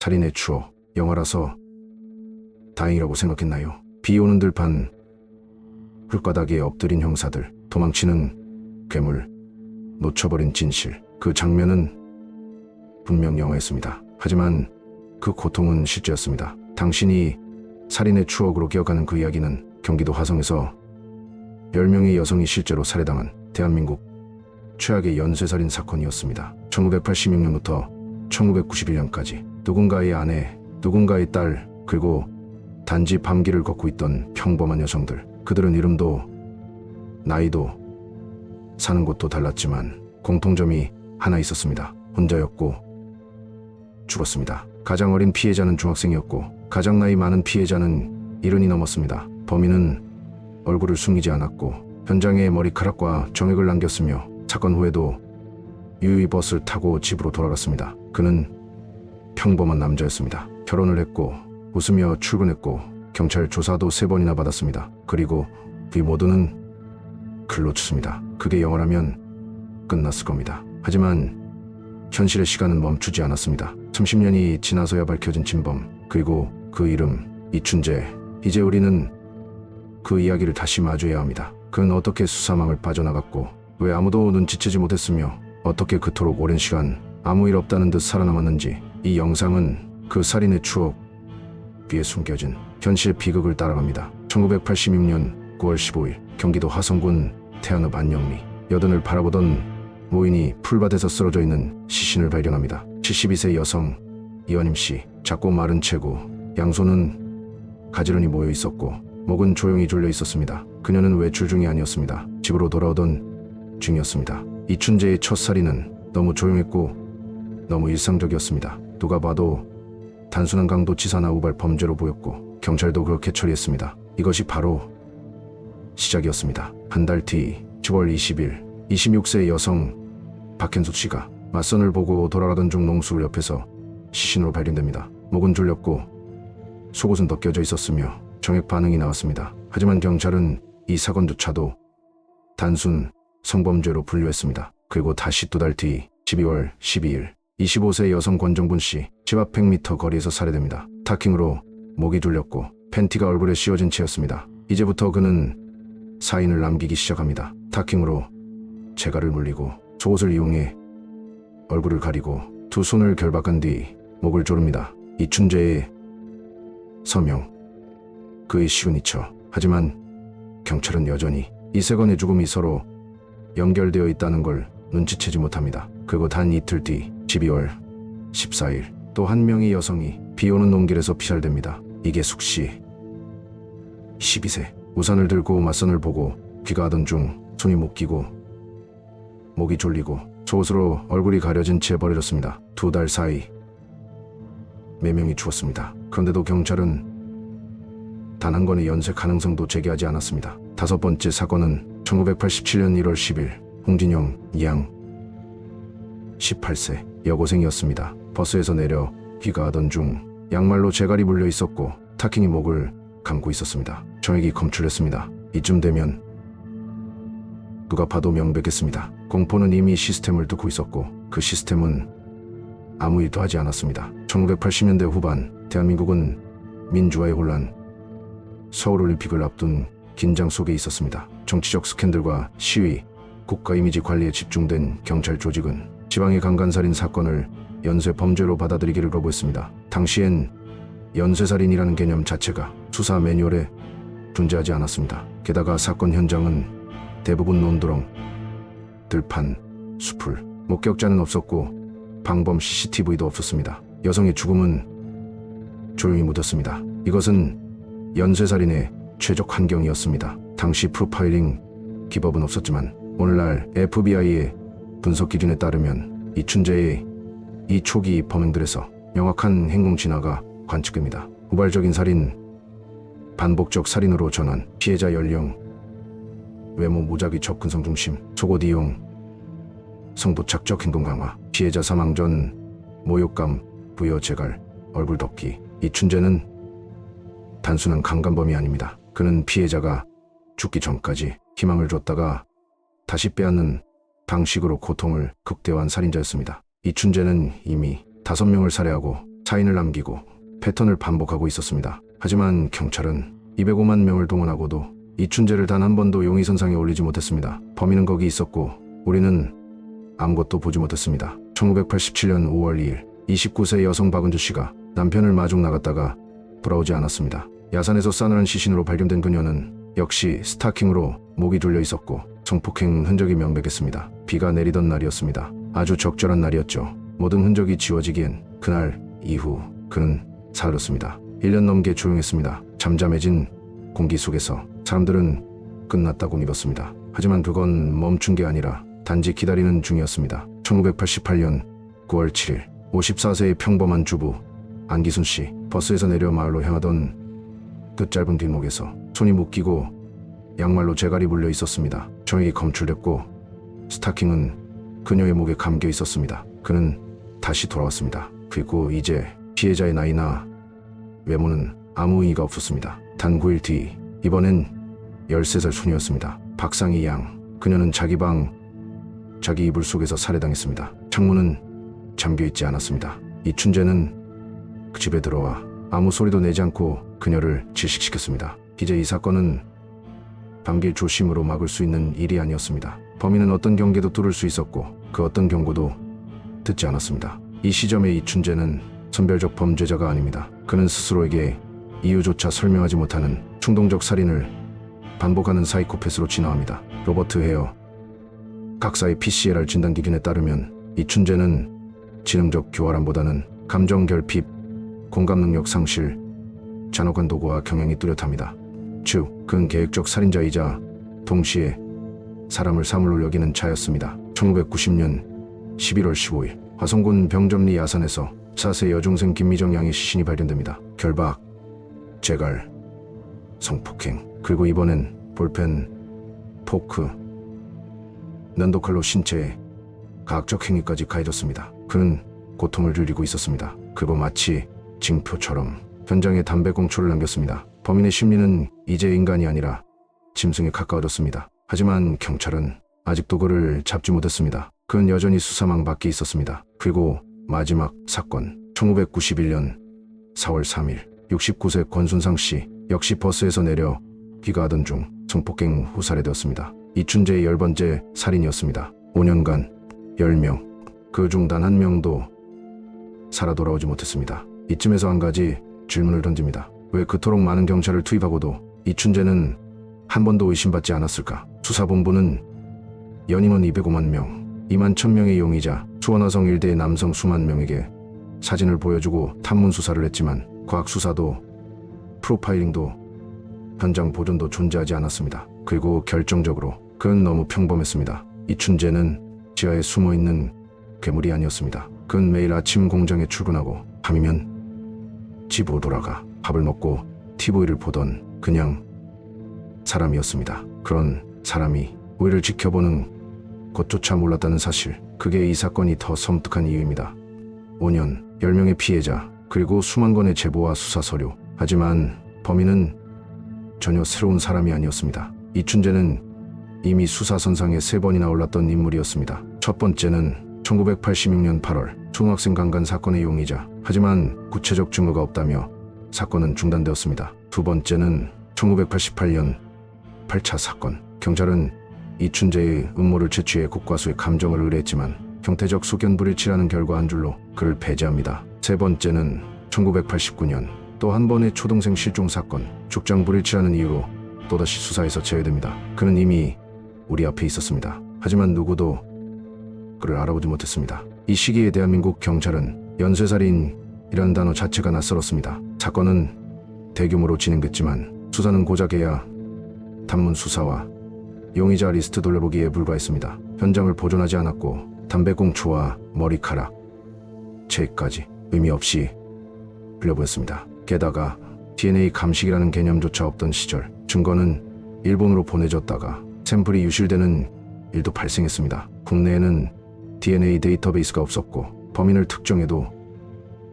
살인의 추억, 영화라서 다행이라고 생각했나요? 비 오는 들판, 풀바닥에 엎드린 형사들, 도망치는 괴물, 놓쳐버린 진실. 그 장면은 분명 영화였습니다. 하지만 그 고통은 실제였습니다. 당신이 살인의 추억으로 기억하는 그 이야기는 경기도 화성에서 10명의 여성이 실제로 살해당한 대한민국 최악의 연쇄살인 사건이었습니다. 1986년부터 1991년까지 누군가의 아내, 누군가의 딸, 그리고 단지 밤길을 걷고 있던 평범한 여성들. 그들은 이름도, 나이도, 사는 곳도 달랐지만 공통점이 하나 있었습니다. 혼자였고 죽었습니다. 가장 어린 피해자는 중학생이었고 가장 나이 많은 피해자는 이른이 넘었습니다. 범인은 얼굴을 숨기지 않았고 현장에 머리카락과 정액을 남겼으며 사건 후에도 유유히 버스를 타고 집으로 돌아갔습니다. 그는 평범한 남자였습니다. 결혼을 했고 웃으며 출근했고 경찰 조사도 세 번이나 받았습니다. 그리고 이 모두는 글로 쳤습니다. 그게 영화라면 끝났을 겁니다. 하지만 현실의 시간은 멈추지 않았습니다. 30년이 지나서야 밝혀진 진범 그리고 그 이름 이춘재 이제 우리는 그 이야기를 다시 마주해야 합니다. 그는 어떻게 수사망을 빠져나갔고 왜 아무도 눈치채지 못했으며 어떻게 그토록 오랜 시간 아무 일 없다는 듯 살아남았는지 이 영상은 그 살인의 추억 위에 숨겨진 현실 비극을 따라갑니다. 1986년 9월 15일 경기도 화성군 태안읍 안영리 여든을 바라보던 모인이 풀밭에서 쓰러져 있는 시신을 발견합니다. 72세 여성 이원임 씨 작고 마른 체구 양손은 가지런히 모여 있었고 목은 조용히 졸려 있었습니다. 그녀는 외출 중이 아니었습니다. 집으로 돌아오던 중이었습니다. 이춘재의 첫 살인은 너무 조용했고 너무 일상적이었습니다. 누가 봐도 단순한 강도치사나 우발 범죄로 보였고 경찰도 그렇게 처리했습니다. 이것이 바로 시작이었습니다. 한 달뒤 10월 20일 26세 여성 박현숙 씨가 맞선을 보고 돌아가던 중 농수를 옆에서 시신으로 발견됩니다. 목은 졸렸고 속옷은 벗겨져 있었으며 정액 반응이 나왔습니다. 하지만 경찰은 이 사건조차도 단순 성범죄로 분류했습니다. 그리고 다시 두달뒤 12월 12일 25세 여성 권정분 씨 집 앞 100m 거리에서 살해됩니다. 타킹으로 목이 졸렸고 팬티가 얼굴에 씌워진 채였습니다. 이제부터 그는 사인을 남기기 시작합니다. 타킹으로 재갈을 물리고 속옷을 이용해 얼굴을 가리고 두 손을 결박한 뒤 목을 조릅니다. 이춘재의 서명 그의 시그니처 하지만 경찰은 여전히 이세 건의 죽음이 서로 연결되어 있다는 걸 눈치채지 못합니다. 그리고 단 이틀 뒤 12월 14일 또 한 명의 여성이 비 오는 농길에서 피살됩니다. 이게 숙씨 12세 우산을 들고 맞선을 보고 귀가하던 중 손이 묶이고 목이 졸리고 속옷으로 얼굴이 가려진 채 버려졌습니다. 두 달 사이 네 명이 죽었습니다. 그런데도 경찰은 단 한 건의 연쇄 가능성도 제기하지 않았습니다. 다섯 번째 사건은 1987년 1월 10일 홍진영 양 18세 여고생이었습니다. 버스에서 내려 귀가하던 중 양말로 재갈이 물려 있었고 타킹이 목을 감고 있었습니다. 정액이 검출했습니다. 이쯤 되면 누가 봐도 명백했습니다. 공포는 이미 시스템을 뚫고 있었고 그 시스템은 아무 일도 하지 않았습니다. 1980년대 후반 대한민국은 민주화의 혼란, 서울올림픽을 앞둔 긴장 속에 있었습니다. 정치적 스캔들과 시위, 국가 이미지 관리에 집중된 경찰 조직은 지방의 강간살인 사건을 연쇄 범죄로 받아들이기를 거부했습니다. 당시엔 연쇄살인이라는 개념 자체가 수사 매뉴얼에 존재하지 않았습니다. 게다가 사건 현장은 대부분 논두렁, 들판, 수풀, 목격자는 없었고 방범 CCTV도 없었습니다. 여성의 죽음은 조용히 묻었습니다. 이것은 연쇄살인의 최적 환경이었습니다. 당시 프로파일링 기법은 없었지만 오늘날 FBI의 분석 기준에 따르면 이춘재의 이 초기 범행들에서 명확한 행동 진화가 관측됩니다. 우발적인 살인, 반복적 살인으로 전환, 피해자 연령, 외모 무작위 접근성 중심, 속옷 이용, 성도착적 행동 강화, 피해자 사망 전 모욕감, 부여 재갈, 얼굴 덮기. 이춘재는 단순한 강간범이 아닙니다. 그는 피해자가 죽기 전까지 희망을 줬다가 다시 빼앗는 방식으로 고통을 극대화한 살인자였습니다. 이춘재는 이미 다섯 명을 살해하고 사인을 남기고 패턴을 반복하고 있었습니다. 하지만 경찰은 205만 명을 동원하고도 이춘재를 단 한 번도 용의선상에 올리지 못했습니다. 범인은 거기 있었고 우리는 아무것도 보지 못했습니다. 1987년 5월 2일 29세 여성 박은주 씨가 남편을 마중 나갔다가 돌아오지 않았습니다. 야산에서 싸늘한 시신으로 발견된 그녀는 역시 스타킹으로 목이 둘려 있었고 성폭행 흔적이 명백했습니다. 비가 내리던 날이었습니다. 아주 적절한 날이었죠. 모든 흔적이 지워지기엔 그날 이후 그는 사라졌습니다. 1년 넘게 조용했습니다. 잠잠해진 공기 속에서 사람들은 끝났다고 믿었습니다. 하지만 그건 멈춘 게 아니라 단지 기다리는 중이었습니다. 1988년 9월 7일 54세의 평범한 주부 안기순 씨 버스에서 내려 마을로 향하던 끝 짧은 뒷목에서 손이 묶이고 양말로 재갈이 물려 있었습니다. 정액이 검출됐고 스타킹은 그녀의 목에 감겨 있었습니다. 그는 다시 돌아왔습니다. 그리고 이제 피해자의 나이나 외모는 아무 의의가 없었습니다. 단 9일 뒤 이번엔 13살 소녀였습니다. 박상희 양 그녀는 자기 방 자기 이불 속에서 살해당했습니다. 창문은 잠겨 있지 않았습니다. 이춘재는 그 집에 들어와 아무 소리도 내지 않고 그녀를 질식시켰습니다. 이제 이 사건은 밤길 조심으로 막을 수 있는 일이 아니었습니다. 범인은 어떤 경계도 뚫을 수 있었고 그 어떤 경고도 듣지 않았습니다. 이 시점에 이춘재는 선별적 범죄자가 아닙니다. 그는 스스로에게 이유조차 설명하지 못하는 충동적 살인을 반복하는 사이코패스로 진화합니다. 로버트 헤어 각사의 PCLR 진단 기준에 따르면 이춘재는 지능적 교활함보다는 감정 결핍, 공감 능력 상실, 잔혹한 도구와 경향이 뚜렷합니다. 즉, 그는 계획적 살인자이자 동시에 사람을 사물로 여기는 자였습니다. 1990년 11월 15일 화성군 병점리 야산에서 4세 여중생 김미정 양의 시신이 발견됩니다. 결박, 재갈, 성폭행, 그리고 이번엔 볼펜, 포크, 난도칼로 신체에 가학적 행위까지 가해졌습니다. 그는 고통을 들리고 있었습니다. 그리고 마치 징표처럼 현장에 담배 공초를 남겼습니다. 범인의 심리는 이제 인간이 아니라 짐승에 가까워졌습니다. 하지만 경찰은 아직도 그를 잡지 못했습니다. 그는 여전히 수사망 밖에 있었습니다. 그리고 마지막 사건 1991년 4월 3일 69세 권순상 씨 역시 버스에서 내려 귀가하던 중 성폭행 후 살해되었습니다. 이춘재의 열 번째 살인이었습니다. 5년간 10명 그 중 단 한 명도 살아 돌아오지 못했습니다. 이쯤에서 한 가지 질문을 던집니다. 왜 그토록 많은 경찰을 투입하고도 이춘재는 한 번도 의심받지 않았을까? 수사본부는 연임원 205만 명, 2만 1000명의 용의자, 수원화성 일대의 남성 수만 명에게 사진을 보여주고 탐문 수사를 했지만 과학 수사도 프로파일링도 현장 보존도 존재하지 않았습니다. 그리고 결정적으로 그는 너무 평범했습니다. 이춘재는 지하에 숨어 있는 괴물이 아니었습니다. 그는 매일 아침 공장에 출근하고 밤이면 집으로 돌아가 밥을 먹고 TV를 보던 그냥 사람이었습니다. 그런 사람이 우리를 지켜보는 것조차 몰랐다는 사실. 그게 이 사건이 더 섬뜩한 이유입니다. 5년, 10명의 피해자, 그리고 수만 건의 제보와 수사 서류. 하지만 범인은 전혀 새로운 사람이 아니었습니다. 이춘재는 이미 수사선상에 세 번이나 올랐던 인물이었습니다. 첫 번째는 1986년 8월 중학생 강간 사건의 용의자. 하지만 구체적 증거가 없다며 사건은 중단되었습니다. 두 번째는 1988년 8차 사건. 경찰은 이춘재의 음모를 채취해 국과수의 감정을 의뢰했지만 형태적 소견 불일치라는 결과 한 줄로 그를 배제합니다. 세 번째는 1989년 또 한 번의 초동생 실종 사건. 죽장 불일치라는 이유로 또다시 수사에서 제외됩니다. 그는 이미 우리 앞에 있었습니다. 하지만 누구도 그를 알아보지 못했습니다. 이 시기에 대한민국 경찰은 연쇄살인이라는 단어 자체가 낯설었습니다. 사건은 대규모로 진행됐지만 수사는 고작 해야 탐문 수사와 용의자 리스트 돌려보기에 불과했습니다. 현장을 보존하지 않았고 담배꽁초와 머리카락, 체까지 의미 없이 흘려보였습니다. 게다가 DNA 감식이라는 개념조차 없던 시절 증거는 일본으로 보내졌다가 샘플이 유실되는 일도 발생했습니다. 국내에는 DNA 데이터베이스가 없었고 범인을 특정해도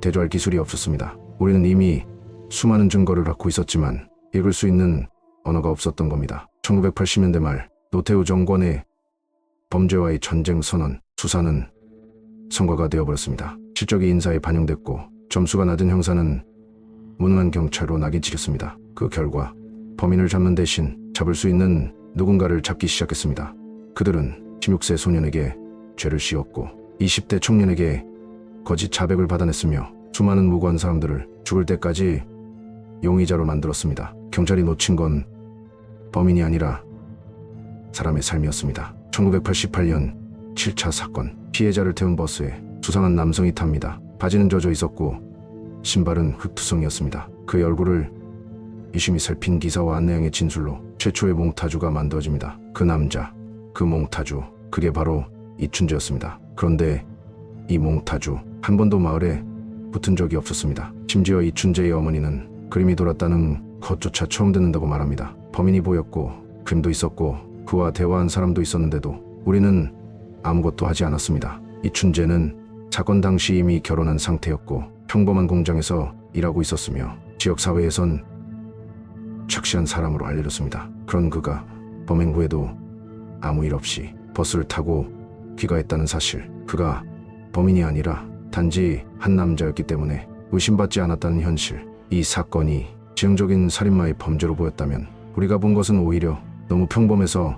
대조할 기술이 없었습니다. 우리는 이미 수많은 증거를 갖고 있었지만 읽을 수 있는 언어가 없었던 겁니다. 1980년대 말 노태우 정권의 범죄와의 전쟁 선언 수사는 성과가 되어버렸습니다. 실적이 인사에 반영됐고 점수가 낮은 형사는 무능한 경찰로 낙인 찍혔습니다. 그 결과 범인을 잡는 대신 잡을 수 있는 누군가를 잡기 시작했습니다. 그들은 16세 소년에게 죄를 씌웠고 20대 청년에게 거짓 자백을 받아냈으며 수많은 무고한 사람들을 죽을 때까지 용의자로 만들었습니다. 경찰이 놓친 건 범인이 아니라 사람의 삶이었습니다. 1988년 7차 사건 피해자를 태운 버스에 수상한 남성이 탑니다. 바지는 젖어 있었고 신발은 흙투성이었습니다. 그의 얼굴을 유심히 살핀 기사와 안내양의 진술로 최초의 몽타주가 만들어집니다. 그 남자, 그 몽타주, 그게 바로 이춘재였습니다. 그런데 이 몽타주 한 번도 마을에 붙은 적이 없었습니다. 심지어 이 춘재의 어머니는 그림이 돌았다는 것조차 처음 듣는다고 말합니다. 범인이 보였고 그림도 있었고 그와 대화한 사람도 있었는데도 우리는 아무것도 하지 않았습니다. 이 춘재는 사건 당시 이미 결혼한 상태였고 평범한 공장에서 일하고 있었으며 지역 사회에선 착시한 사람으로 알려졌습니다. 그런 그가 범행 후에도 아무 일 없이 버스를 타고 귀가했다는 사실. 그가 범인이 아니라 단지 한 남자였기 때문에 의심받지 않았다는 현실. 이 사건이 지형적인 살인마의 범죄로 보였다면 우리가 본 것은 오히려 너무 평범해서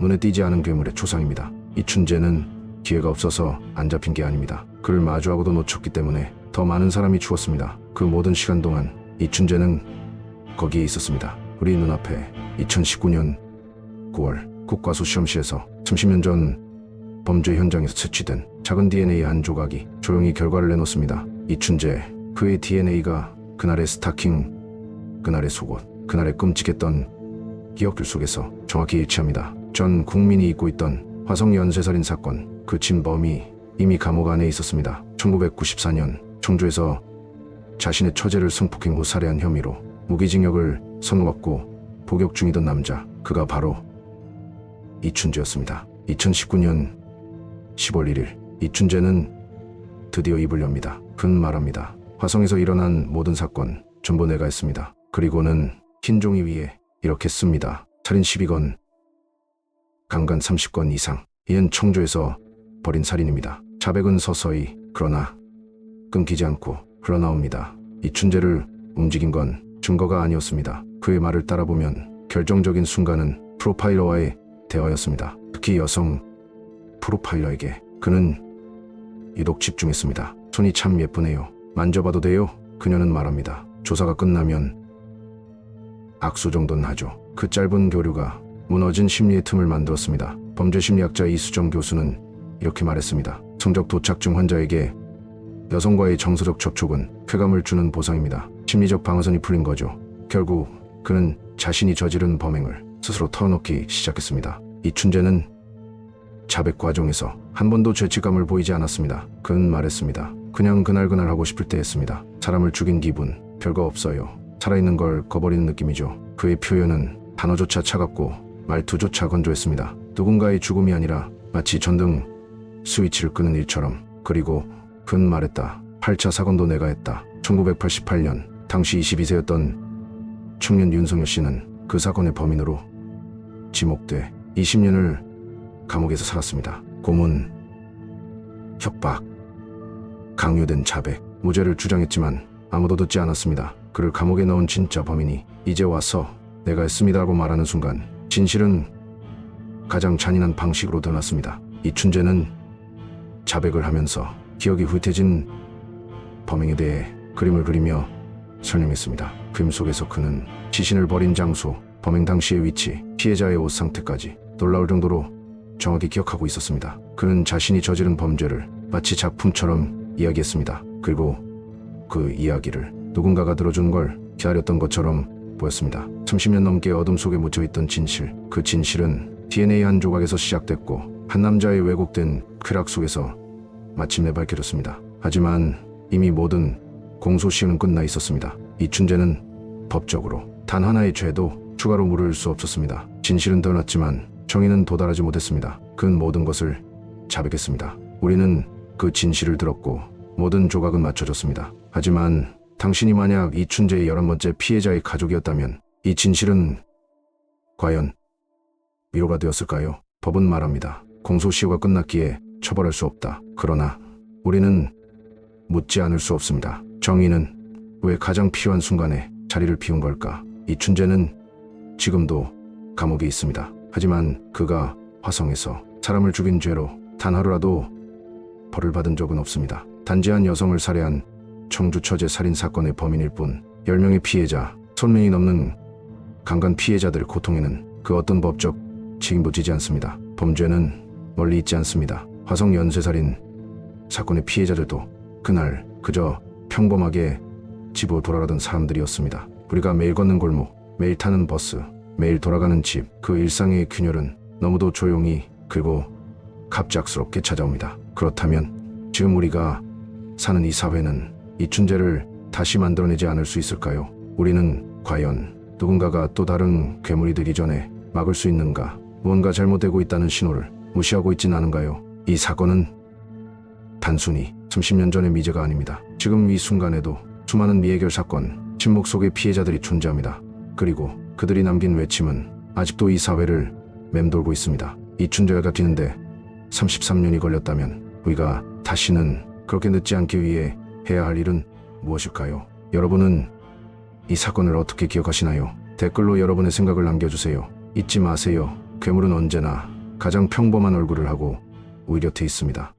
눈에 띄지 않은 괴물의 초상입니다. 이춘재는 기회가 없어서 안 잡힌 게 아닙니다. 그를 마주하고도 놓쳤기 때문에 더 많은 사람이 죽었습니다. 그 모든 시간 동안 이춘재는 거기에 있었습니다. 우리 눈앞에 2019년 9월 국과수 시험실에서 30년 전 범죄 현장에서 채취된 작은 DNA 한 조각이 조용히 결과를 내놓습니다. 이춘재, 그의 DNA가 그날의 스타킹, 그날의 속옷, 그날의 끔찍했던 기억들 속에서 정확히 일치합니다. 전 국민이 잊고 있던 화성 연쇄살인 사건, 그 진범이 이미 감옥 안에 있었습니다. 1994년 청주에서 자신의 처제를 성폭행 후 살해한 혐의로 무기징역을 선고받고 복역 중이던 남자, 그가 바로 이춘재였습니다. 2019년 10월 1일, 이춘재는 드디어 입을 엽니다. 그는 말합니다. 화성에서 일어난 모든 사건 전부 내가 했습니다. 그리고는 흰 종이 위에 이렇게 씁니다. 살인 12건, 강간 30건 이상. 이는 청주에서 벌인 살인입니다. 자백은 서서히 그러나 끊기지 않고 흘러나옵니다. 이춘재를 움직인 건 증거가 아니었습니다. 그의 말을 따라보면 결정적인 순간은 프로파일러와의 대화였습니다. 특히 여성 프로파일러에게 그는 유독 집중했습니다. 손이 참 예쁘네요. 만져봐도 돼요? 그녀는 말합니다. 조사가 끝나면 악수 정도는 하죠. 그 짧은 교류가 무너진 심리의 틈을 만들었습니다. 범죄심리학자 이수정 교수는 이렇게 말했습니다. 성적 도착 중 환자에게 여성과의 정서적 접촉은 쾌감을 주는 보상입니다. 심리적 방어선이 풀린 거죠. 결국 그는 자신이 저지른 범행을 스스로 털어놓기 시작했습니다. 이춘재는 자백 과정에서 한 번도 죄책감을 보이지 않았습니다. 그는 말했습니다. 그냥 그날그날 하고 싶을 때 했습니다. 사람을 죽인 기분 별거 없어요. 살아있는 걸 거버리는 느낌이죠. 그의 표현은 단어조차 차갑고 말투조차 건조했습니다. 누군가의 죽음이 아니라 마치 전등 스위치를 끄는 일처럼 그리고 그는 말했다. 8차 사건도 내가 했다. 1988년 당시 22세였던 청년 윤성열 씨는 그 사건의 범인으로 지목돼 20년을 감옥에서 살았습니다. 고문, 협박, 강요된 자백, 무죄를 주장했지만 아무도 듣지 않았습니다. 그를 감옥에 넣은 진짜 범인이 이제 와서 내가 했습니다라고 말하는 순간 진실은 가장 잔인한 방식으로 드러났습니다. 이춘재는 자백을 하면서 기억이 후퇴진 범행에 대해 그림을 그리며 설명했습니다. 그림 속에서 그는 시신을 버린 장소, 범행 당시의 위치, 피해자의 옷 상태까지 놀라울 정도로 정확히 기억하고 있었습니다. 그는 자신이 저지른 범죄를 마치 작품처럼 이야기했습니다. 그리고 그 이야기를 누군가가 들어준 걸 기다렸던 것처럼 보였습니다. 30년 넘게 어둠 속에 묻혀있던 진실, 그 진실은 DNA 한 조각에서 시작됐고 한 남자의 왜곡된 쾌락 속에서 마침내 밝혀졌습니다. 하지만 이미 모든 공소시효는 끝나 있었습니다. 이 춘재는 법적으로 단 하나의 죄도 추가로 물을 수 없었습니다. 진실은 드러났지만 정의는 도달하지 못했습니다. 그는 모든 것을 자백했습니다. 우리는 그 진실을 들었고 모든 조각은 맞춰졌습니다. 하지만 당신이 만약 이춘재의 열한 번째 피해자의 가족이었다면 이 진실은 과연 위로가 되었을까요? 법은 말합니다. 공소시효가 끝났기에 처벌할 수 없다. 그러나 우리는 묻지 않을 수 없습니다. 정의는 왜 가장 필요한 순간에 자리를 비운 걸까? 이춘재는 지금도 감옥에 있습니다. 하지만 그가 화성에서 사람을 죽인 죄로 단 하루라도 벌을 받은 적은 없습니다. 단지 한 여성을 살해한 청주 처제 살인 사건의 범인일 뿐 10명의 피해자, 1000명이 넘는 강간 피해자들의 고통에는 그 어떤 법적 책임도 지지 않습니다. 범죄는 멀리 있지 않습니다. 화성 연쇄살인 사건의 피해자들도 그날 그저 평범하게 집으로 돌아가던 사람들이었습니다. 우리가 매일 걷는 골목, 매일 타는 버스, 매일 돌아가는 집, 그 일상의 균열은 너무도 조용히 그리고 갑작스럽게 찾아옵니다. 그렇다면 지금 우리가 사는 이 사회는 이춘재를 다시 만들어내지 않을 수 있을까요? 우리는 과연 누군가가 또 다른 괴물이 되기 전에 막을 수 있는가? 무언가 잘못되고 있다는 신호를 무시하고 있진 않은가요? 이 사건은 단순히 30년 전의 미제가 아닙니다. 지금 이 순간에도 수많은 미해결 사건, 침묵 속의 피해자들이 존재합니다. 그리고 그들이 남긴 외침은 아직도 이 사회를 맴돌고 있습니다. 이춘재가 뛰는데 33년이 걸렸다면 우리가 다시는 그렇게 늦지 않기 위해 해야 할 일은 무엇일까요? 여러분은 이 사건을 어떻게 기억하시나요? 댓글로 여러분의 생각을 남겨주세요. 잊지 마세요. 괴물은 언제나 가장 평범한 얼굴을 하고 오히려 돼 있습니다.